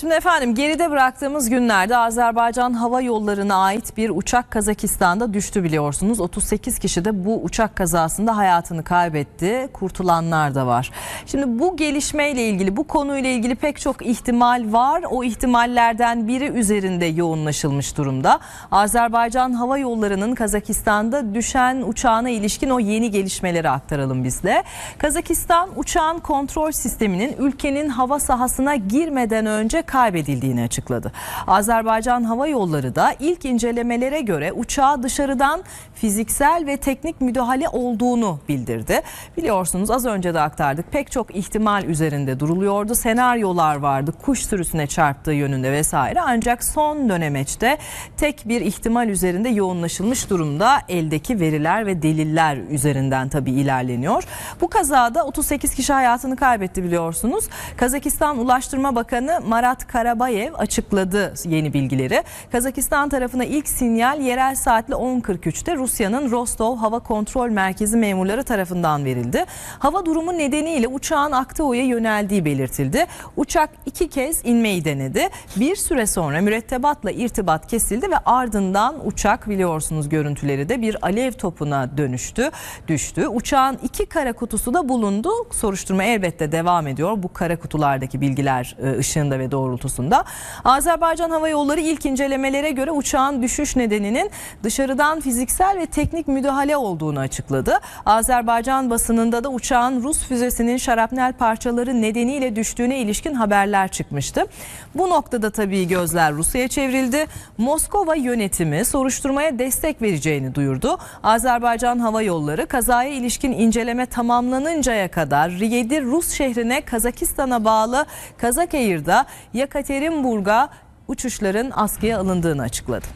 Şimdi efendim geride bıraktığımız günlerde Azerbaycan Hava Yolları'na ait bir uçak Kazakistan'da düştü biliyorsunuz. 38 kişi de bu uçak kazasında hayatını kaybetti. Kurtulanlar da var. Şimdi bu gelişmeyle ilgili bu konuyla ilgili pek çok ihtimal var. O ihtimallerden biri üzerinde yoğunlaşılmış durumda. Azerbaycan Hava Yolları'nın Kazakistan'da düşen uçağına ilişkin o yeni gelişmeleri aktaralım biz de. Kazakistan uçağın kontrol sisteminin ülkenin hava sahasına girmeden önce kaybedildiğini açıkladı. Azerbaycan Hava Yolları da ilk incelemelere göre uçağa dışarıdan fiziksel ve teknik müdahale olduğunu bildirdi. Biliyorsunuz az önce de aktardık pek çok ihtimal üzerinde duruluyordu. Senaryolar vardı kuş sürüsüne çarptığı yönünde vesaire ancak son dönemeçte tek bir ihtimal üzerinde yoğunlaşılmış durumda eldeki veriler ve deliller üzerinden tabii ilerleniyor. Bu kazada 38 kişi hayatını kaybetti biliyorsunuz. Kazakistan Ulaştırma Bakanı Marat Karabayev açıkladı yeni bilgileri. Kazakistan tarafına ilk sinyal yerel saatle 10.43'te Rusya'nın Rostov Hava Kontrol Merkezi memurları tarafından verildi. Hava durumu nedeniyle uçağın Aktao'ya yöneldiği belirtildi. Uçak iki kez inmeyi denedi. Bir süre sonra mürettebatla irtibat kesildi ve ardından uçak biliyorsunuz görüntüleri de bir alev topuna dönüştü, düştü. Uçağın iki kara kutusu da bulundu. Soruşturma elbette devam ediyor. Bu kara kutulardaki bilgiler e, ışığında ve doğrultusunda. Azerbaycan Hava Yolları ilk incelemelere göre uçağın düşüş nedeninin dışarıdan fiziksel ve teknik müdahale olduğunu açıkladı. Azerbaycan basınında da uçağın Rus füzesinin şarapnel parçaları nedeniyle düştüğüne ilişkin haberler çıkmıştı. Bu noktada tabii gözler Rusya'ya çevrildi. Moskova yönetimi soruşturmaya destek vereceğini duyurdu. Azerbaycan Hava Yolları kazaya ilişkin inceleme tamamlanıncaya kadar 7 Rus şehrine Kazakistan'a bağlı Kazakeyir'de Yekaterinburg'a uçuşların askıya alındığını açıkladı.